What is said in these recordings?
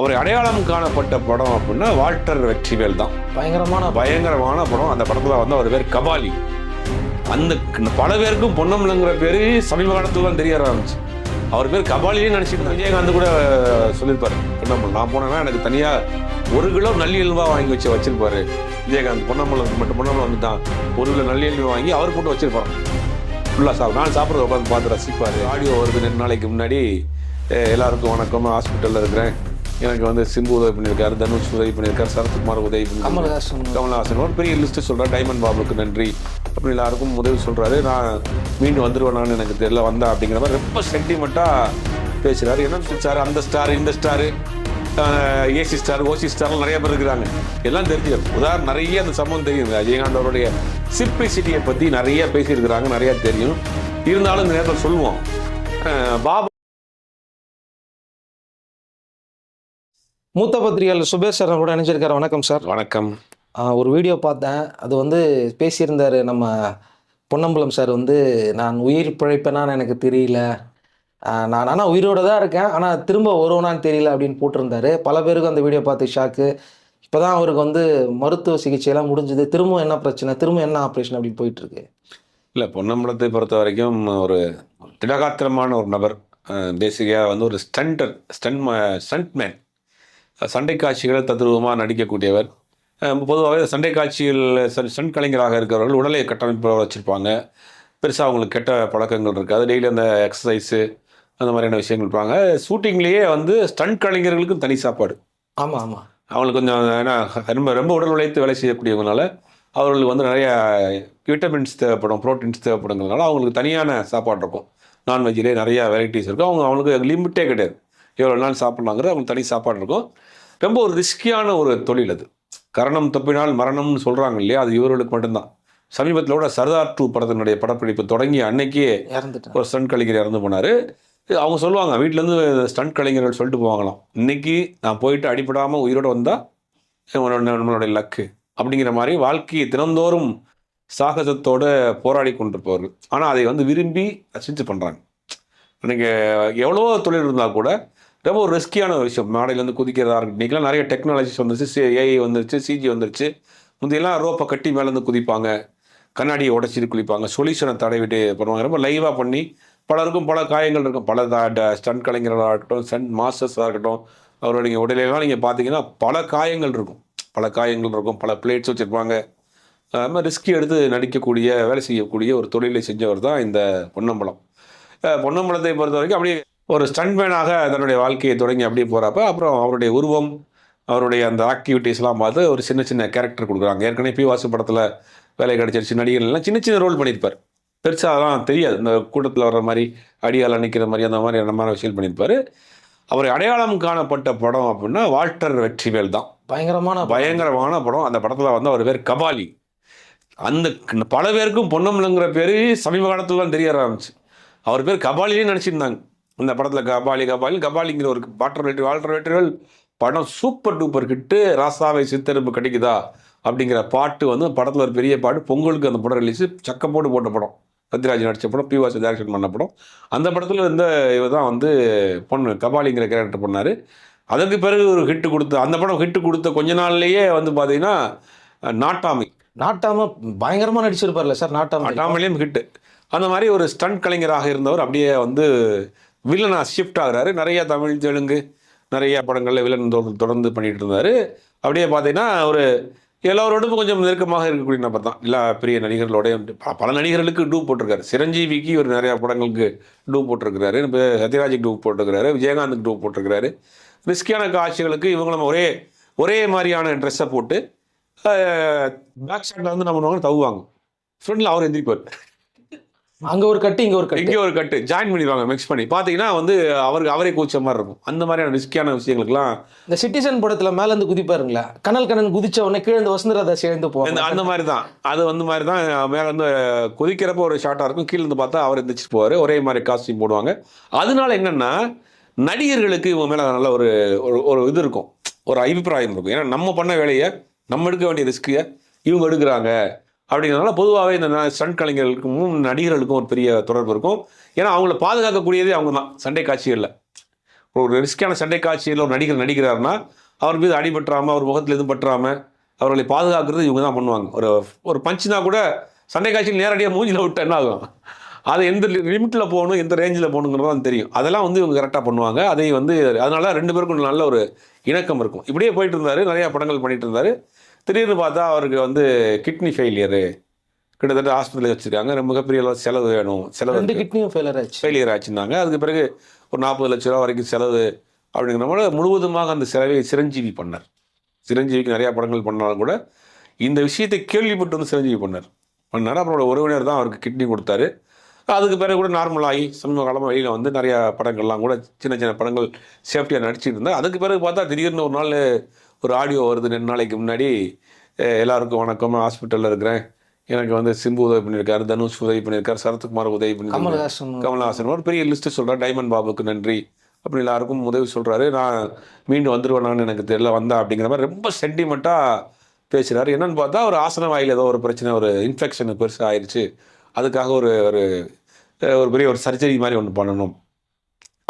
அவர் அடையாளம் காணப்பட்ட படம் அப்படின்னா வால்டர் வெற்றிவேல் தான். பயங்கரமான பயங்கரமான படம். அந்த படத்துல வந்து அவர் பேர் கபாலி. அந்த பல பேருக்கும் பொன்னம்பலங்கிற பேரு சமீப காலத்துல தான் தெரிய ஆரம்பிச்சு. அவர் பேர் கபாலியே நினைச்சிட்டு விஜயகாந்த் கூட சொல்லியிருப்பாரு. பொன்னம்பலம் நான் போனேன்னா எனக்கு தனியா ஒரு கிலோ நல்லியல்வா வாங்கி வச்சு வச்சிருப்பாரு. விஜயகாந்த் பொன்னம்பலம் மட்டும் பொன்னம்பலம் வந்து தான் ஒரு கிலோ நல்லியல்வா வாங்கி அவர் போட்டு வச்சிருப்பாரு. ஃபுல்லாக சாப்பிடும் நான் சாப்பிட்றத உட்காந்து பார்த்து ரசிப்பார். ஆடியோ வருது ரெண்டு நாளைக்கு முன்னாடி. எல்லாருக்கும் வணக்கம். ஹாஸ்பிட்டலில் இருக்கிறேன். எனக்கு வந்து சிம்பு உதவி பண்ணியிருக்காரு தனுஷ் உதவி பண்ணியிருக்காரு சரத்குமார் உதவி கமல்ஹாசன். கமல்ஹாசன் ஒரு பெரிய லிஸ்ட்டு சொல்கிறார் டைமண்ட் பாபுக்கு நன்றி. அப்படி எல்லாருக்கும் உதவி சொல்கிறாரு நான் மீண்டும் வந்துருவேனான்னு எனக்கு தெரியல வந்தேன் அப்படிங்கிற மாதிரி ரொம்ப சென்டிமெண்ட்டாக பேசுகிறாரு என்ன சார் அந்த ஸ்டார் இந்த ஸ்டாரு ஏசி ஸ்டார் ஓசி ஸ்டார்லாம் நிறைய பேர் இருக்கிறாங்க. எல்லாம் தெரிஞ்சுக்கணும். உதாரணம் நிறைய அந்த சம்பவம் தெரியும் விஜயகாந்த் அவருடைய சிம்பிளிசிட்டியை பற்றி நிறைய பேசியிருக்கிறாங்க நிறைய தெரியும். இருந்தாலும் இந்த நேரத்தில் சொல்லுவோம். பாபு மூத்த பத்திரிகையாளர் சுபேஷ் சார் கூட நினைச்சிருக்காரு வணக்கம் சார். வணக்கம். ஒரு வீடியோ பார்த்தேன். அது வந்து பேசியிருந்தாரு நம்ம பொன்னம்பலம் சார். வந்து நான் உயிர் பிழைப்பேனான்னு எனக்கு தெரியல. நான் ஆனால் உயிரோட தான் இருக்கேன். ஆனால் திரும்ப வருவனான்னு தெரியல அப்படின்னு போட்டிருந்தாரு. பல பேருக்கு அந்த வீடியோ பார்த்து ஷாக்கு இப்போ தான் அவருக்கு வந்து மருத்துவ சிகிச்சையெல்லாம் முடிஞ்சுது. திரும்ப என்ன பிரச்சனை? திரும்ப என்ன ஆப்ரேஷன் அப்படின்னு போயிட்டு இருக்கு இல்லை பொன்னம்பலத்தை பொறுத்த வரைக்கும் ஒரு திடகாத்திரமான ஒரு நபர். பேசிக்காக வந்து ஒரு ஸ்டண்டர் ஸ்டன் ஸ்டண்ட் மேன் சண்டை காட்சிகளை தத்ரூபமாக நடிக்கக்கூடியவர் பொதுவாகவே சண்டை காட்சிகள் ஸ்டண்ட் கலைஞராக இருக்கிறவர்கள் உடலை கட்டமைப்பு வச்சுருப்பாங்க. பெருசாக அவங்களுக்கு கெட்ட பழக்கங்கள் இருக்காது. டெய்லி அந்த எக்ஸசைஸு அந்த மாதிரியான விஷயங்கள் இருப்பாங்க. ஷூட்டிங்லேயே வந்து ஸ்டண்ட் கலைஞர்களுக்கும் தனி சாப்பாடு. ஆமாம் ஆமாம் அவங்களுக்கு கொஞ்சம் ஏன்னா ரொம்ப ரொம்ப உடல் உழைத்து வேலை செய்யக்கூடியவங்கனால அவர்களுக்கு வந்து நிறைய விட்டமின்ஸ் தேவைப்படும் ப்ரோட்டீன்ஸ் தேவைப்படுங்கிறதுனால அவங்களுக்கு தனியான சாப்பாடு இருக்கும். நான்வெஜ்லேயே நிறையா வெரைட்டிஸ் இருக்கும். அவங்க அவங்களுக்கு லிமிட்டே கிடையாது. எவ்வளோ நாள் சாப்பிட்லாங்கிறது அவங்களுக்கு தனி சாப்பாடு இருக்கும். ரொம்ப ஒரு ரிஸ்கியான ஒரு தொழில் அது. கரணம் தப்பினால் மரணம்னு சொல்கிறாங்க இல்லையா? அது இவர்களுக்கு மட்டும்தான். சமீபத்தில் கூட சர்தார் டூ படத்தினுடைய படப்பிடிப்பு தொடங்கி அன்னைக்கே ஒரு ஸ்டண்ட் கலைஞர் இறந்து போனார். அவங்க சொல்லுவாங்க வீட்டிலேருந்து ஸ்டண்ட் கலைஞர்கள் சொல்லிட்டு போவாங்களாம். இன்னைக்கு நான் போயிட்டு அடிபடாமல் உயிரோடு வந்தால் நம்மளுடைய லக்கு அப்படிங்கிற மாதிரி வாழ்க்கையை தினந்தோறும் சாகசத்தோட போராடி கொண்டிருப்பவர்கள். ஆனால் அதை வந்து விரும்பி ரசித்து பண்ணுறாங்க இன்னைக்கு எவ்வளவோ தொழில் இருந்தால் கூட ரொம்ப ஒரு ரிஸ்கியான ஒரு விஷயம். மாடையிலேருந்து குதிக்கிறதா இருக்கட்டும். இன்றைக்கெலாம் நிறைய டெக்னாலஜிஸ் வந்துருச்சு. ஏஐ வந்துருச்சு சிஜி வந்துருச்சு. முந்தையெல்லாம் ரோப்பை கட்டி மேலேருந்து குதிப்பாங்க. கண்ணாடியை உடச்சிட்டு குளிப்பாங்க. சொல்யூஷனை தடவிட்டு பண்ணுவாங்க. ரொம்ப லைவாக பண்ணி பலருக்கும் பல காயங்கள் இருக்கும். பல ஸ்டண்ட் கலைஞர்களாக இருக்கட்டும் ஸ்டண்ட் மாஸ்டர்ஸாக இருக்கட்டும். அவருடைய உடலையெல்லாம் நீங்கள் பார்த்தீங்கன்னா பல காயங்கள் இருக்கும். பல காயங்கள் இருக்கும். பல பிளேட்ஸ் வச்சுருப்பாங்க. அது மாதிரி ரிஸ்க் எடுத்து நடிக்கக்கூடிய வேலை செய்யக்கூடிய ஒரு தொழிலை செஞ்சவர் தான் இந்த பொன்னம்பலம். பொன்னம்பலத்தை பொறுத்த வரைக்கும் அப்படியே ஒரு ஸ்டண்ட்மேனாக தன்னுடைய வாழ்க்கையை தொடங்கி அப்படியே போகிறப்ப அப்புறம் அவருடைய உருவம் அவருடைய அந்த ஆக்டிவிட்டீஸ்லாம் பார்த்து ஒரு சின்ன சின்ன கேரக்டர் கொடுக்குறாங்க. ஏற்கனவே பி வாசு படத்தில் வேலை கிடைச்சிருச்சு நடிகர்கள் எல்லாம் சின்ன சின்ன ரோல் பண்ணியிருப்பார். பெருசாக அதெல்லாம் தெரியாது. இந்த கூட்டத்தில் வர்ற மாதிரி அடியால் நிற்கிற மாதிரி அந்த மாதிரி அந்த மாதிரி விஷயம் பண்ணியிருப்பார். அவர் அடையாளம் காணப்பட்ட படம் அப்படின்னா வால்டர் வெற்றிவேல் தான். பயங்கரமான பயங்கரமான படம். அந்த படத்தில் வந்து அவர் பேர் கபாலி. அந்த பல பேருக்கும் பொன்னம்பலங்கிற பேர் சமீப காலத்துல தான் தெரிய ஆரம்பிச்சு. அவர் பேர் கபாலிலே நினச்சிருந்தாங்க. இந்த படத்தில் கபாலி கபாலி கபாலிங்கிற ஒரு வால்டர் வெற்றிகள் படம் சூப்பர் டூப்பர் ஹிட்டு ராசாவை சித்தெருப்பு கிடைக்குதா அப்படிங்கிற பாட்டு வந்து படத்தில் ஒரு பெரிய பாட்டு. பொங்கலுக்கு அந்த படம் ரிலீஸு சக்க போட்டு படம். சத்யராஜ் நடித்த படம் பி வாசு டேரக்ஷன் பண்ண படம். அந்த படத்தில் இந்த இவர் தான் வந்து பொண்ணு கபாலிங்கிற கேரக்டர் பண்ணார். அதற்கு பிறகு ஒரு ஹிட்டு கொடுத்த அந்த படம் ஹிட்டு கொடுத்த கொஞ்ச நாள்லயே வந்து பார்த்தீங்கன்னா நாட்டாமை. நாட்டாம பயங்கரமா நடிச்சிருப்பார்ல சார் நாட்டாம நாட்டாமையிலையும் ஹிட்டு அந்த மாதிரி ஒரு ஸ்டண்ட் கலைஞராக இருந்தவர் அப்படியே வந்து வில்லனாக ஷிஃப்ட் ஆகுறாரு. நிறைய தமிழ் தெலுங்கு நிறைய படங்களில் வில்லன் தொ- தொடர்ந்து பண்ணிட்டு இருந்தார். அப்படியே பார்த்தீங்கன்னா ஒரு எல்லோரோடும் கொஞ்சம் நெருக்கமாக இருக்கக்கூடிய நபர் தான். எல்லா பெரிய நடிகர்களோடையும் பல நடிகர்களுக்கு டூ போட்டிருக்காரு. சிரஞ்சீவிக்கு ஒரு நிறையா படங்களுக்கு டூ போட்டிருக்கிறாரு. இப்போ சத்யராஜுக்கு டூ போட்டிருக்கிறாரு. விஜயகாந்துக்கு டூ போட்டிருக்கிறாரு. ரிஸ்கியான காட்சிகளுக்கு இவங்களும் ஒரே ஒரே மாதிரியான ட்ரெஸ்ஸை போட்டு பேக் சைடில் வந்து நம்ம பண்ணுவாங்க தவுவாங்க. ஃப்ரெண்டில் அவர் எந்திரிப்பார். அங்க ஒரு கட்டு இங்க ஒரு கட்டு. இங்கே ஒரு கட்டு. ஜாயின் பண்ணிடுவாங்க மிக்ஸ் பண்ணி. பார்த்தீங்கன்னா வந்து அவருக்கு அவரே கூச்ச மாதிரி இருக்கும். அந்த மாதிரியான ரிஸ்கியான விஷயங்களுக்குலாம் இந்த சிட்டிசன் படத்துல மேல இருந்து குதிப்பாருங்களா கனல் கண்ணன் குதிச்ச உடனே கீழே இந்த வசுந்தரா சேர்ந்து இந்த போவாங்க. அந்த மாதிரி தான் அது வந்து மாதிரி தான் மேலே வந்து கொதிக்கிறப்போ ஒரு ஷார்ட்டாக இருக்கும். கீழே இருந்து பார்த்தா அவர் எந்திரிச்சிட்டு போவார். ஒரே மாதிரி காஸ்டியூம் போடுவாங்க. அதனால என்னன்னா நடிகர்களுக்கு இவங்க மேலே நல்ல ஒரு ஒரு- இது இருக்கும். ஒரு அபிப்பிராயம் இருக்கும். ஏன்னா நம்ம பண்ண வேலையை நம்ம எடுக்க வேண்டிய ரிஸ்க்கை இவங்க எடுக்கிறாங்க. அப்படிங்கிறதுனால பொதுவாகவே இந்த ஸ்டண்ட் கலைஞர்களுக்கும் நடிகர்களுக்கும் ஒரு பெரிய தொடர்பு இருக்கும். ஏன்னா அவங்கள பாதுகாக்கக்கூடியதே அவங்க தான். சண்டை காட்சிகளில். ஒரு ரிஸ்கான சண்டை காட்சியில் ஒரு நடிகர் நடிக்கிறாருன்னா அவர் மீது அடிபட்டுறாமல் அவர் முகத்தில் எதுவும் பற்றாமல் அவர்களை பாதுகாக்கிறது இவங்க தான் பண்ணுவாங்க. ஒரு ஒரு பஞ்சுனா கூட சண்டை காட்சியில் நேரடியாக மூஞ்சில விட்டு என்ன ஆகும்? அது எந்த லிமிட்டில் போகணும் எந்த ரேஞ்சில் போகணுங்கிறது தான் தெரியும். அதெல்லாம் வந்து இவங்க கரெக்டாக பண்ணுவாங்க. அதை வந்து அதனால ரெண்டு பேருக்கும் நல்ல ஒரு இணக்கம் இருக்கும். இப்படியே போயிட்டு இருந்தார். நிறையா படங்கள் பண்ணிட்டு இருந்தார். திடீர்னு பார்த்தா அவருக்கு வந்து கிட்னி ஃபெயிலியரு கிட்டத்தட்ட ஆஸ்பத்திரியில் வச்சுருக்காங்க. ரொம்ப மிகப்பெரிய அளவு செலவு வேணும். செலவு ரெண்டு. கிட்னியும் ஃபெயிலர் ஆச்சு ஃபெயிலியர் ஆச்சுருந்தாங்க அதுக்கு பிறகு ஒரு நாற்பது லட்ச ரூபா வரைக்கும் செலவு அப்படிங்கிற மாதிரி முழுவதுமாக அந்த செலவை சிரஞ்சீவி பண்ணார். சிரஞ்சீவிக்கு நிறையா படங்கள் பண்ணாலும் கூட இந்த விஷயத்தை கேள்விப்பட்டு வந்து சிரஞ்சீவி பண்ணார். பண்ணார். அவரோட உறவினர் தான் அவருக்கு கிட்னி கொடுத்தாரு. அதுக்கு பிறகு கூட நார்மலாகி சமீப காலமாக வெளியில் வந்து நிறையா படங்கள்லாம் கூட சின்ன சின்ன படங்கள் சேஃப்டியாக நடிச்சிட்டு இருந்தார். அதுக்கு பிறகு பார்த்தா திடீர்னு ஒரு நாள் ஒரு ஆடியோ வருது ரெண்டு நாளைக்கு முன்னாடி. எல்லாருக்கும் வணக்கம். ஹாஸ்பிட்டலில் இருக்கிறேன். எனக்கு வந்து சிம்பு உதவி பண்ணியிருக்காரு தனுஷ் உதவி பண்ணியிருக்காரு சரத்குமார் உதவி பண்ணியிருக்காரு. கமல்ஹாசன். கமல்ஹாசன். ஒரு பெரிய லிஸ்ட்டு சொல்கிறார் டைமண்ட் பாபுக்கு நன்றி. அப்படி எல்லாருக்கும் உதவி சொல்கிறாரு நான் மீண்டும் வந்துருவேனான்னு எனக்கு தெரியல வந்தா அப்படிங்கிற மாதிரி ரொம்ப சென்டிமெண்ட்டாக பேசுகிறாரு என்னன்னு பார்த்தா ஒரு ஆசன வாயில் ஏதோ ஒரு பிரச்சனை ஒரு இன்ஃபெக்ஷன் பெருசாக ஆயிடுச்சு அதுக்காக ஒரு ஒரு பெரிய ஒரு சர்ஜரி மாதிரி ஒன்று பண்ணணும்.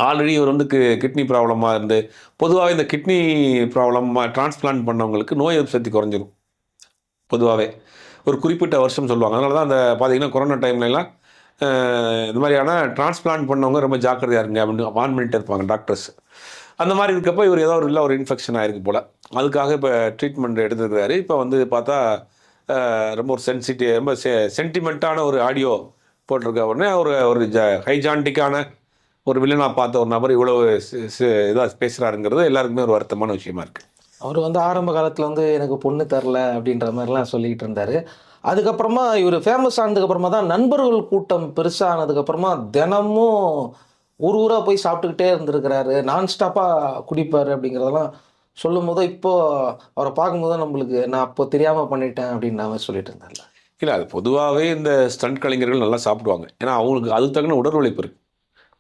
ஆல்ரெடி இவர் வந்து கிட்னி ப்ராப்ளமாக இருந்து பொதுவாகவே இந்த கிட்னி ப்ராப்ளம் டிரான்ஸ்பிளான்ட் பண்ணவங்களுக்கு நோய் எதிர்ப்பு சக்தி குறைஞ்சிரும். பொதுவாகவே ஒரு குறிப்பிட்ட வருஷம் சொல்லுவாங்க. அதனால தான் அந்த பார்த்தீங்கன்னா கொரோனா டைம்லலாம் இந்த மாதிரியான டிரான்ஸ்பிளான்ட் பண்ணவங்க ரொம்ப ஜாக்கிரதையாக இருங்க அப்படின்னு வான் பண்ணிட்டு இருப்பாங்க டாக்டர்ஸ் அந்த மாதிரி இருக்கப்போ இவர் ஏதோ ஒரு இல்லை ஒரு இன்ஃபெக்ஷன் ஆகிருக்கு போல். அதுக்காக இப்போ ட்ரீட்மெண்ட் எடுத்துருக்காரு இப்போ வந்து பார்த்தா ரொம்ப ஒரு சென்சிட்டிவ் ரொம்ப செ சென்டிமெண்ட்டான ஒரு ஆடியோ போட்டிருக்க உடனே ஒரு ஒரு ஜ ஹைஜான்டிக்கான ஒரு வில்லனாக பார்த்த ஒரு நபர் இவ்வளோ இதாக பேசுகிறாருங்கிறது எல்லாருக்குமே ஒரு வருத்தமான விஷயமா இருக்குது அவர் வந்து ஆரம்ப காலத்தில் வந்து எனக்கு பொண்ணு தரல அப்படின்ற மாதிரிலாம் சொல்லிக்கிட்டு இருந்தார். அதுக்கப்புறமா இவர் ஃபேமஸ் ஆனதுக்கப்புறமா தான் நண்பர்கள் கூட்டம் பெருசானதுக்கப்புறமா தினமும் ஊர் ஊராக போய் சாப்பிட்டுக்கிட்டே இருந்திருக்கிறாரு. நான் ஸ்டாப்பாக குடிப்பார் அப்படிங்கிறதெல்லாம் சொல்லும் போது இப்போ அவரை பார்க்கும்போது நம்மளுக்கு நான் அப்போ தெரியாமல் பண்ணிட்டேன் அப்படின்ற மாதிரி சொல்லிட்டு இருந்தார்ல. இல்லை அது பொதுவாகவே இந்த ஸ்டண்ட் கலைஞர்கள் நல்லா சாப்பிடுவாங்க. ஏன்னா அவங்களுக்கு அதுக்கு தகுந்த உடல் உழைப்பு இருக்குது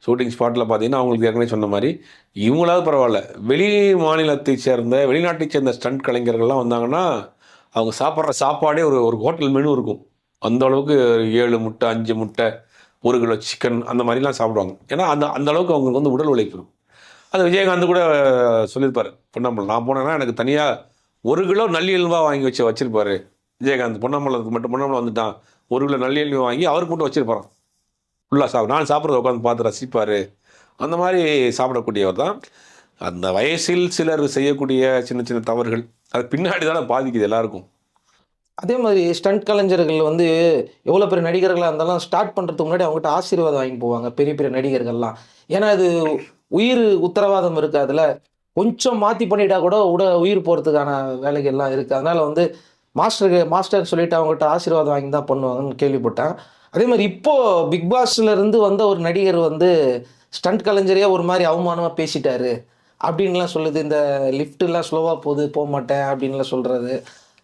ஷூட்டிங் ஸ்பாட்டில் பார்த்தீங்கன்னா அவங்களுக்கு ஏற்கனவே சொன்ன மாதிரி இவங்களாவது பரவாயில்ல. வெளி மாநிலத்தை சேர்ந்த வெளிநாட்டை சேர்ந்த ஸ்டண்ட் கலைஞர்கள்லாம் வந்தாங்கன்னா அவங்க சாப்பிட்ற சாப்பாடே ஒரு ஒரு ஹோட்டல் மெனு இருக்கும். அந்த அளவுக்கு ஏழு முட்டை அஞ்சு முட்டை ஒரு கிலோ சிக்கன் அந்த மாதிரிலாம் சாப்பிடுவாங்க. ஏன்னா அந்த அந்த அளவுக்கு அவங்களுக்கு வந்து உடல் உழைப்பு அது விஜயகாந்த் கூட சொல்லியிருப்பார் பொன்னம்பலம் நான் போனேன்னா எனக்கு தனியாக ஒரு கிலோ நல்லி வாங்கி வச்சு வச்சிருப்பாரு. விஜயகாந்த் பொன்னம்பலத்துக்கு மட்டும் பொன்னம்பலம் வந்துட்டான். ஒரு கிலோ நல்லி எலும்பு வாங்கி அவருக்கு மட்டும் வச்சுருப்பாரான் ஃபுல்லாக சாப்பிடும் நான் சாப்பிட்றத உட்காந்து பார்த்து ரசிப்பார். அந்த மாதிரி சாப்பிடக்கூடியவர் தான். அந்த வயசில் சிலர் செய்யக்கூடிய சின்ன சின்ன தவறுகள் அது பின்னாடி தானே பாதிக்குது எல்லாருக்கும். அதே மாதிரி ஸ்டண்ட் கலைஞர்கள் வந்து எவ்வளோ பெரிய நடிகர்களாக இருந்தாலும் ஸ்டார்ட் பண்ணுறதுக்கு முன்னாடி அவங்ககிட்ட ஆசீர்வாதம் வாங்கி போவாங்க பெரிய பெரிய நடிகர்கள்லாம். ஏன்னா இது உயிர் உத்தரவாதம் இருக்குது அதில். கொஞ்சம் மாற்றி பண்ணிட்டா கூட உட உயிர் போகிறதுக்கான வேலைகள்லாம் இருக்குது அதனால் வந்து மாஸ்டருக்கு மாஸ்டர் சொல்லிட்டு அவங்ககிட்ட ஆசீர்வாதம் வாங்கி தான் பண்ணுவாங்கன்னு கேள்விப்பட்டேன். அதே மாதிரி இப்போது பிக் பாஸ்லேருந்து வந்த ஒரு நடிகர் வந்து ஸ்டண்ட் கலைஞரையே ஒரு மாதிரி அவமானமாக பேசிட்டாரு. அப்படின்லாம் சொல்லுது. இந்த லிஃப்ட்டுலாம் ஸ்லோவாக போகுது போக மாட்டேன் அப்படின்லாம் சொல்கிறது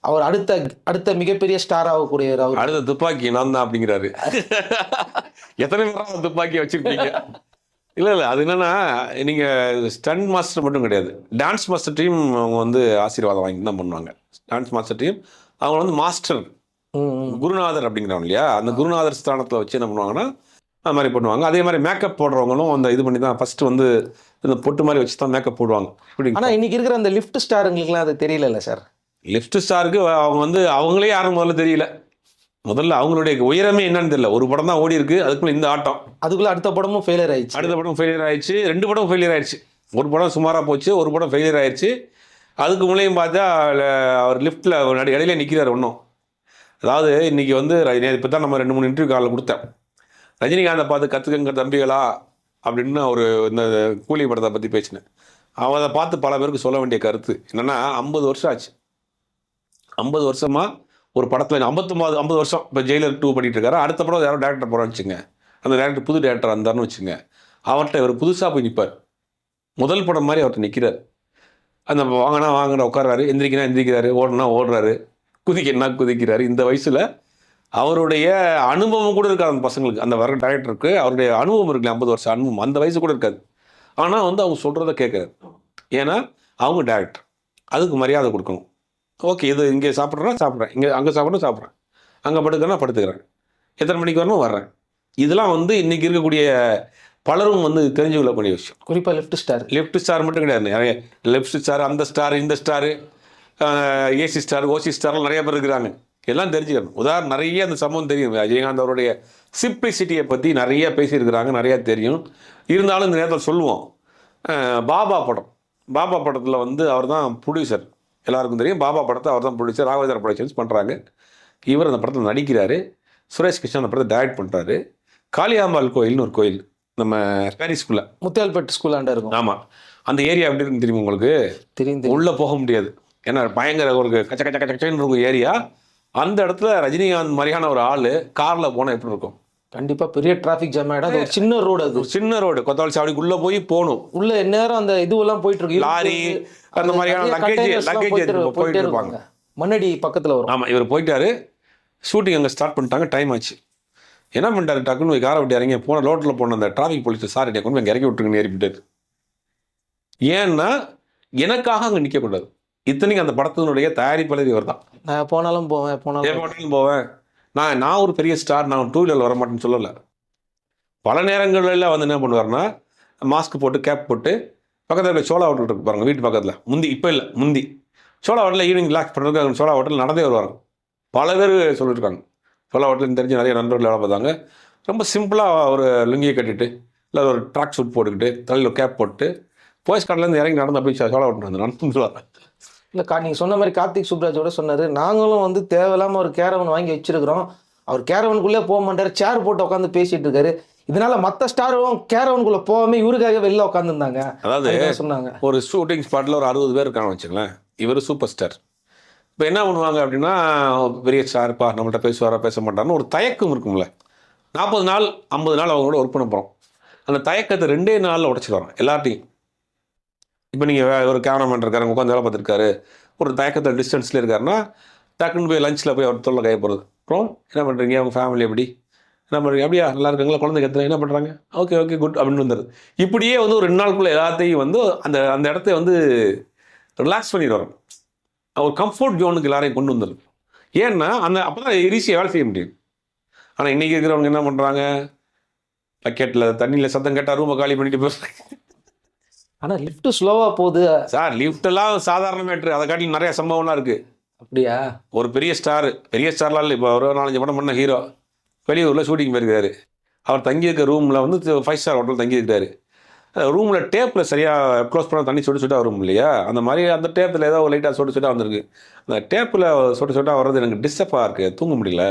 அவர் அடுத்த அடுத்த மிகப்பெரிய ஸ்டார் ஆகக்கூடியவர் அவர். அடுத்த துப்பாக்கி நான் தான் அப்படிங்கிறாரு. எத்தனை பேரா துப்பாக்கியை வச்சிருப்பீங்க? இல்லை இல்லை. அது என்னென்னா நீங்கள் ஸ்டண்ட் மாஸ்டர் மட்டும் கிடையாது. டான்ஸ் மாஸ்டர் டீம் அவங்க வந்து ஆசீர்வாதம் வாங்கி தான் பண்ணுவாங்க. டான்ஸ் மாஸ்டர் டீம் அவங்க வந்து மாஸ்டர் குருநாதர் அப்படிங்கிறவங்க இல்லையா? அந்த குருநாதர் ஸ்தானத்தில் வச்சு என்ன பண்ணுவாங்கன்னா அது மாதிரி பண்ணுவாங்க. அதே மாதிரி மேக்கப் போடுறவங்களும் அந்த இது பண்ணி தான் ஃபர்ஸ்ட் வந்து இந்த பொட்டு மாதிரி வச்சு தான் மேக்கப் போடுவாங்க. இப்படி ஆனா இன்னைக்கு இருக்கிற அந்த லிஃப்ட் ஸ்டாருங்களுக்குலாம் அது தெரியலல்ல சார்? லெஃப்ட் ஸ்டாருக்கு அவங்க வந்து அவங்களே யாரும் முதல்ல தெரியல. முதல்ல அவங்களுடைய உயரமே என்னன்னு தெரியல. ஒரு படம் தான் ஓடி இருக்கு அதுக்குள்ள இந்த ஆட்டம். அதுக்குள்ள அடுத்த படமும் ஃபெயிலியர் ஆயிடுச்சு. அடுத்த படம் ஃபெயிலியர் ஆயிடுச்சு. ரெண்டு படம் ஃபெயிலியர் ஆயிடுச்சு. ஒரு படம் சுமாராக போச்சு ஒரு படம் ஃபெயிலியர் ஆயிடுச்சு. அதுக்கு முன்னையும் பார்த்தா அவர் லிஃப்ட்டில் இடையில நிற்கிறார் ஒன்றும் அதாவது இன்றைக்கி வந்து இப்போ தான் நம்ம ரெண்டு மூணு இன்டர்வியூ காலில் கொடுத்தேன். ரஜினிகாந்தை பார்த்து கற்றுக்கங்க தம்பிகளா அப்படின்னு ஒரு இந்த கூலி படத்தை பற்றி பேசினேன். அவன் அதை பார்த்து பல பேருக்கு சொல்ல வேண்டிய கருத்து. என்னென்னா ஐம்பது வருஷம் ஆச்சு. ஐம்பது வருஷமாக ஒரு படத்தில் ஐம்பத்தொம்பது ஐம்பது வருஷம் இப்போ ஜெயிலர் டூ பண்ணிகிட்டு இருக்காரு. அடுத்த படம் யாரோ டேரக்டர் போகிறான்னு வச்சுங்க. அந்த டேரக்டர் புது டேரக்டர் வந்தார்னு வச்சுங்க. அவர்கிட்ட இவர் புதுசாக போய் நிற்பார் முதல் படம் மாதிரி அவர்கிட்ட நிற்கிறார் அந்த வாங்கினா வாங்கினா உட்கார்றாரு. எந்திரிக்கினா எந்திரிக்கிறாரு. ஓடுனா ஓடுறாரு. குதிக்கனா குதிக்கிறாரு? இந்த வயசில் அவருடைய அனுபவம் கூட இருக்காது அந்த பசங்களுக்கு. அந்த வர டேரக்டருக்கு அவருடைய அனுபவம் இருக்குல்ல ஐம்பது வருஷம் அனுபவம். அந்த வயசு கூட இருக்காது. ஆனால் வந்து அவங்க சொல்கிறத கேட்குறாரு. ஏன்னா அவங்க டேரக்டர் அதுக்கு மரியாதை கொடுக்கணும். ஓகே இது இங்கே சாப்பிட்றேன்னா சாப்பிட்றேன். இங்கே அங்கே சாப்பிட்றேன் சாப்பிட்றேன். அங்கே படுக்கிறேன்னா படுத்துக்கிறேன். எத்தனை மணிக்கு வரணும்? வர்றேன். இதெல்லாம் வந்து இன்றைக்கி இருக்கக்கூடிய பலரும் வந்து தெரிஞ்சு கொள்ளக்கூடிய விஷயம். குறிப்பா லெஃப்ட் ஸ்டார் லெஃப்ட் ஸ்டார் மட்டும் கிடையாது. நிறைய லெஃப்ட் ஸ்டார் அந்த ஸ்டார் இந்த ஸ்டாரு ஏசி ஸ்டார் ஓசி ஸ்டார்லாம் நிறைய பேர் இருக்கிறாங்க. எல்லாம் தெரிஞ்சுக்கணும். உதாரணம் நிறைய அந்த சம்பவம் தெரியும். விஜயகாந்த் அவருடைய சிம்பிளிசிட்டியை பற்றி நிறைய பேசியிருக்கிறாங்க நிறைய தெரியும். இருந்தாலும் இந்த நேரத்தில் சொல்லுவோம். பாபா படம். பாபா படத்தில் வந்து அவர் தான் ப்ரொடியூசர் எல்லாருக்கும் தெரியும். பாபா படத்தை அவர் தான் ப்ரொடியூசர் ராகவேந்திர ப்ரொடக்ஷன்ஸ் பண்ணுறாங்க இவர் அந்த படத்தில் நடிக்கிறாரு. சுரேஷ் கிருஷ்ணன் அந்த படத்தை டைரக்ட் பண்ணுறாரு காளியாம்பாள் கோயில்னு ஒரு கோயில் நம்ம பாரிஸ்குள்ளே முத்தியால்பேட் ஸ்கூல் ஆண்டா இருக்கும். ஆமாம் அந்த ஏரியா எப்படி இருக்குன்னு தெரியுமா உங்களுக்கு? தெரியும். உள்ளே போக முடியாது. ஏன்னா பயங்கர ஒரு கச்ச கச்ச கச்ச கச்சன்னு இருக்கும் ஏரியா. அந்த இடத்துல ரஜினிகாந்த் மாதிரியான ஒரு ஆள் காரில் போனால் எப்படி இருக்கும்? கண்டிப்பா பெரிய டிராஃபிக் ஜாம் ஆயிடும். அது ஒரு சின்ன ரோடு அது. ஒரு சின்ன ரோடு கொத்தவாளி சாவடிக்குள்ளே போய் போகணும். உள்ள நேரம் அந்த இதுவெல்லாம் போயிட்டு இருக்கு. லாரி, அந்த மாதிரியான எல்லாம் luggage போயிட்டு இருப்பாங்க. மண்ணடி பக்கத்துல வரும். ஆமாம் இவர் போயிட்டாரு. ஷூட்டிங் அங்கே ஸ்டார்ட் பண்ணிட்டாங்க. டைம் ஆச்சு. என்ன பண்ணிட்டாரு? டக்குன்னு போய் காரை விட்டு இறங்கி போன ரோட்டில் போன அந்த டிராஃபிக் போலீஸ் சார் கொண்டு போய் இங்க இறக்கி விட்டுருங்கன்னு ஏறிவிட்டாரு ஏன்னா எனக்காக அங்கே நிற்கக்கூடாது இத்தனைக்கு அந்த படத்தினுடைய தயாரிப்பாளர் இவர் தான் நான் போனாலும் போவேன் போனாலும் போவேன். நான் நான் ஒரு பெரிய ஸ்டார் நான் டூ வீலர் வர மாட்டேன்னு சொல்லலை. பல நேரங்களில் வந்து என்ன பண்ணுவார்னா மாஸ்க் போட்டு கேப் போட்டு பக்கத்தில் இருக்க சோளா ஹோட்டல் இருக்கு பாருங்க வீட்டு பக்கத்தில். முந்தி இப்போ இல்லை முந்தி. சோளா ஹோட்டலில் ஈவினிங் ரிலாக்ஸ் பண்ணுறதுக்கு சோளா ஹோட்டல் நடந்தே வருவாங்க. பல பேர் சொல்லியிருக்காங்க சோளா ஹோட்டல் தெரிஞ்ச நிறைய நண்பர்கள் வேலை பார்த்தாங்க. ரொம்ப சிம்பிளாக ஒரு லுங்கியை கட்டிட்டு இல்லை ஒரு ட்ராக் சூட் போட்டுக்கிட்டு தலையில் கேப் போட்டு போயஸ் கார்ட்லேருந்து இறங்கி நடந்து அப்படியே சோளா ஹோட்டல் வந்து நடந்துருவாங்க. இல்ல கா நீங்க சொன்ன மாதிரி கார்த்திக் சுப்ராஜோட சொன்னாரு நாங்களும் வந்து தேவையில்லாம ஒரு கேரவன் வாங்கி வச்சிருக்கிறோம். அவர் கேரவனுக்குள்ளே போக மாட்டாரு. சேர் போட்டு உட்காந்து பேசிட்டு இருக்காரு. இதனால மத்த ஸ்டாரும் கேரவனுக்குள்ள போகாம இவருக்காக வெளில உட்காந்துருந்தாங்க அதாவது சொன்னாங்க. ஒரு ஷூட்டிங் ஸ்பாட்டில் ஒரு அறுபது பேர் இருக்காங்க வச்சுங்களேன் இவர் சூப்பர் ஸ்டார் இப்போ என்ன பண்ணுவாங்க அப்படின்னா பெரிய ஸ்டார்ப்பா நம்மள்ட்ட பேசுவாரா பேச மாட்டார்னு ஒரு தயக்கம் இருக்கும்ல. நாற்பது நாள் ஐம்பது நாள் அவங்களோட ஒர்க் பண்ண போகிறோம் அந்த தயக்கத்தை ரெண்டே நாளில் உடச்சிடுவாங்க எல்லார்ட்டையும். இப்போ நீங்கள் ஒரு கேமராமேன் இருக்காரு உட்காந்து வேலை பார்த்துருக்காரு ஒரு தயக்கத்தை டிஸ்டன்ஸில் இருக்காருன்னா டக்குன்னு போய் லஞ்சில் போய் அவர் தொல்லை கைய போகிறது அப்புறம் என்ன பண்ணுறீங்க அவங்க ஃபேமிலி எப்படி? என்ன பண்ணுறீங்க அப்படியா? நல்லா இருக்காங்களா? குழந்தைங்க எத்தனை? என்ன பண்ணுறாங்க ஓகே ஓகே குட் அப்படின்னு வந்துடுது இப்படியே வந்து ஒரு ரெண்டு நாளுக்குள்ளே எல்லாத்தையும் வந்து அந்த அந்த இடத்த வந்து ரிலாக்ஸ் பண்ணிடுவாங்க ஒரு கம்ஃபர்ட் ஜோனுக்கு எல்லாரையும் கொண்டு வந்துடும் ஏன்னா அந்த அப்போ தான் ஈஸியாக வேலை செய்ய முடியும். ஆனால் இன்றைக்கி இருக்கிறவங்க என்ன பண்ணுறாங்க பக்கெட்டில் தண்ணியில் சத்தம் கேட்டால் ரூமை காலி பண்ணிட்டு போகிறாங்க ஆனா லிஃப்ட் ஸ்லோவா போகுது. சார் லிஃப்டெல்லாம் சாதாரண மேட்ரு அதை காட்டிலும் நிறைய சம்பவம்லாம் இருக்குது அப்படியா? ஒரு பெரிய ஸ்டார் பெரிய ஸ்டார்லாம் இல்லை இப்போ ஒரு நாலஞ்சு படம் பண்ண ஹீரோ வெளியூரில் ஷூட்டிங் போயிருக்காரு. அவர் தங்கியிருக்க ரூமில் வந்து ஃபைவ் ஸ்டார் ஹோட்டல் தங்கியிருக்காரு. ரூமில் டேப்பில் சரியாக க்ளோஸ் பண்ண தண்ணி சொட்டு சொட்டா வரும் இல்லையா? அந்த மாதிரி அந்த டேப்பில் ஏதோ லைட்டாக சொட்டு சொட்டா வந்திருக்கு. அந்த டேப்பில் சொட்டு சொட்டா வர்றது எனக்கு டிஸ்டர்பாக இருக்குது தூங்க முடியல.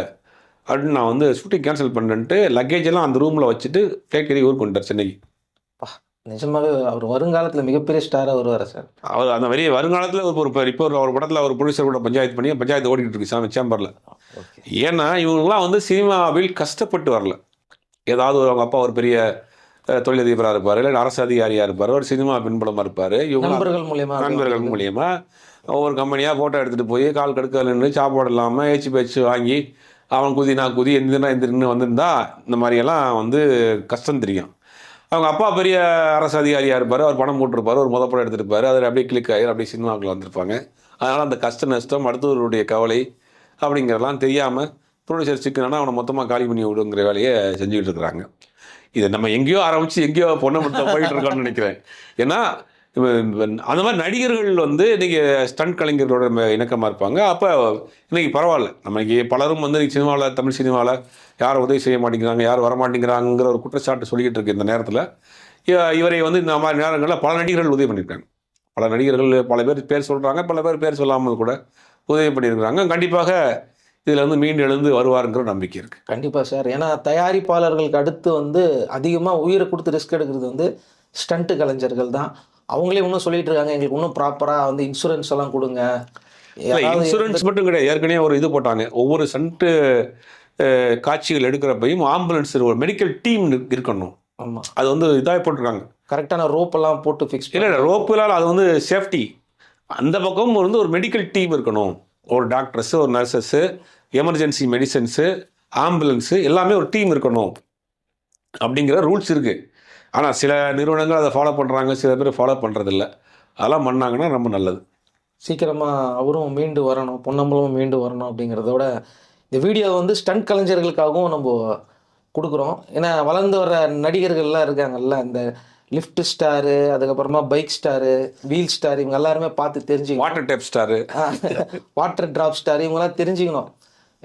அப்படின்னு நான் வந்து ஷூட்டிங் கேன்சல் பண்ணிட்டு லக்கேஜ் எல்லாம் அந்த ரூமில் வச்சுட்டு ஃப்ளைட் ஏறி ஊருக்கு வந்துட்டார் சென்னைக்கு நிஜமாவே அவர் வருங்காலத்துல மிகப்பெரிய ஸ்டாரா வருவார் சார். அவர் அந்த வெளியே வருங்காலத்தில் ஒரு ஒரு இப்போ ஒரு படத்தில் ஒரு ப்ரொடியூசர் கூட பஞ்சாயத்து பண்ணி பஞ்சாயத்து ஓடிக்கிட்டு இருக்கு சாமி சேம்பரில். ஏன்னா இவங்கெல்லாம் வந்து சினிமாவில் கஷ்டப்பட்டு வரல. ஏதாவது ஒரு அவங்க அப்பா ஒரு பெரிய தொழிலதிபராக இருப்பார் இல்லை அரசு அதிகாரியாக இருப்பார் ஒரு சினிமா பின்புலமாக இருப்பார் இவங்க நண்பர்கள் மூலியமா நண்பர்கள் மூலியமா ஒவ்வொரு கம்பெனியாக ஃபோட்டோ எடுத்துகிட்டு போய் கால் கடுக்க நின்று சாப்பாடு இல்லாமல் ஏச்சு பேச்சு வாங்கி அவன் குதி நான் குதி எந்திரனா எந்திரன்னு வந்திருந்தா இந்த மாதிரியெல்லாம் வந்து கஷ்டம் தெரியும். அவங்க அப்பா பெரிய அரசு அதிகாரியாக இருப்பார். அவர் பணம் போட்டிருப்பார். ஒரு முதப்படம் எடுத்திருப்பார். அதில் அப்படியே கிளிக் ஆகி அப்படியே சினிமாவுக்குள்ள வந்திருப்பாங்க. அதனால் அந்த கஷ்ட நஷ்டம் அடுத்தவருடைய கவலை அப்படிங்கிறதெல்லாம் தெரியாமல் ப்ரொடியூசர் சிக்கனா அவனை மொத்தமாக காலி பண்ணி விடுங்கிற வேலையை செஞ்சுக்கிட்டு இருக்கிறாங்க. இதை நம்ம எங்கேயோ ஆரம்பித்து எங்கேயோ பொண்ணை மட்டும் போயிட்டு இருக்கோம்னு நினைக்கிறேன். ஏன்னா அந்த மாதிரி நடிகர்கள் வந்து இன்றைக்கி ஸ்டண்ட் கலைஞர்களோட இணக்கமாக இருப்பாங்க. அப்போ இன்றைக்கி பரவாயில்ல. நமக்கு பலரும் வந்து இன்றைக்கி சினிமாவில் தமிழ் சினிமாவில் யாரும் உதவி செய்ய மாட்டேங்கிறாங்க யாரும் வரமாட்டேங்கிறாங்கிற ஒரு குற்றச்சாட்டு சொல்லிக்கிட்டு இருக்கு இந்த நேரத்தில். இவரை வந்து இந்த மாதிரி நேரங்களில் பல நடிகர்கள் உதவி பண்ணியிருக்காங்க. பல நடிகர்கள் பல பேர் பேர் சொல்கிறாங்க பல பேர் பேர் சொல்லாமல் கூட உதவி பண்ணியிருக்கிறாங்க. கண்டிப்பாக இதில் வந்து மீண்டு எழுந்து வருவாருங்கிற நம்பிக்கை இருக்குது கண்டிப்பாக சார். ஏன்னா தயாரிப்பாளர்களுக்கு அடுத்து வந்து அதிகமாக உயிரை கொடுத்து ரிஸ்க் எடுக்கிறது வந்து ஸ்டண்ட்டு கலைஞர்கள் தான். அவங்களே இன்னும் சொல்லிட்டு இருக்காங்க எங்களுக்கு இன்னும் ப்ராப்பரா வந்து இன்சூரன்ஸ் எல்லாம் கொடுங்க. இன்சூரன்ஸ் மட்டும் கிடையாது. ஏற்கனவே ஒரு இது போட்டாங்க. ஒவ்வொரு சன்ட்டு காட்சிகள் எடுக்கிறப்பையும் ஆம்புலன்ஸ் ஒரு மெடிக்கல் டீம் இருக்கணும். ஆமா. அது வந்து இதாக போட்டிருக்காங்க. கரெக்டான ரோப் எல்லாம் போட்டு ஃபிக்ஸ் இல்லை இல்லை ரோப்புலால் அது வந்து சேஃப்டி அந்த பக்கம் வந்து ஒரு மெடிக்கல் டீம் இருக்கணும். ஒரு டாக்டர்ஸு ஒரு நர்சஸ்ஸு எமர்ஜென்சி மெடிசன்ஸு ஆம்புலன்ஸு எல்லாமே ஒரு டீம் இருக்கணும். அப்படிங்கிற ரூல்ஸ் இருக்குது ஆனால் சில நிறுவனங்கள் அதை ஃபாலோ பண்ணுறாங்க சில பேர் ஃபாலோ பண்ணுறதில்ல அதெல்லாம் பண்ணாங்கன்னா ரொம்ப நல்லது. சீக்கிரமா அவரும் மீண்டு வரணும் பொன்னம்பலமும் மீண்டு வரணும் அப்படிங்கிறத விட இந்த வீடியோ வந்து ஸ்டண்ட் கலைஞர்களுக்காகவும் நம்ம கொடுக்குறோம். ஏன்னா வளர்ந்து வர நடிகர்கள்லாம் இருக்காங்கல்ல இந்த லிஃப்ட் ஸ்டாரு அதுக்கப்புறமா பைக் ஸ்டாரு வீல் ஸ்டார் இவங்க எல்லாருமே பார்த்து தெரிஞ்சுக்கணும். Water tap star water drop star இவங்கெல்லாம் தெரிஞ்சுக்கணும்.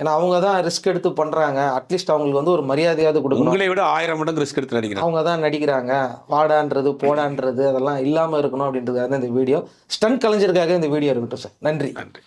ஏன்னா அவங்க தான் ரிஸ்க் எடுத்து பண்ணுறாங்க அட்லீஸ்ட் அவங்களுக்கு வந்து ஒரு மரியாதையாவது கொடுக்கணும். உங்களை விட ஆயிரம் மடங்கு ரிஸ்க் எடுத்து நடிக்கிறேன் அவங்க தான் நடிக்கிறாங்க. வாடான்றது போடான்றது அதெல்லாம் இல்லாமல் இருக்கணும் அப்படின்றதுக்காக தான் இந்த வீடியோ ஸ்டன் கலைஞருக்காக இந்த வீடியோ இருக்கட்டும் சார் நன்றி. நன்றி.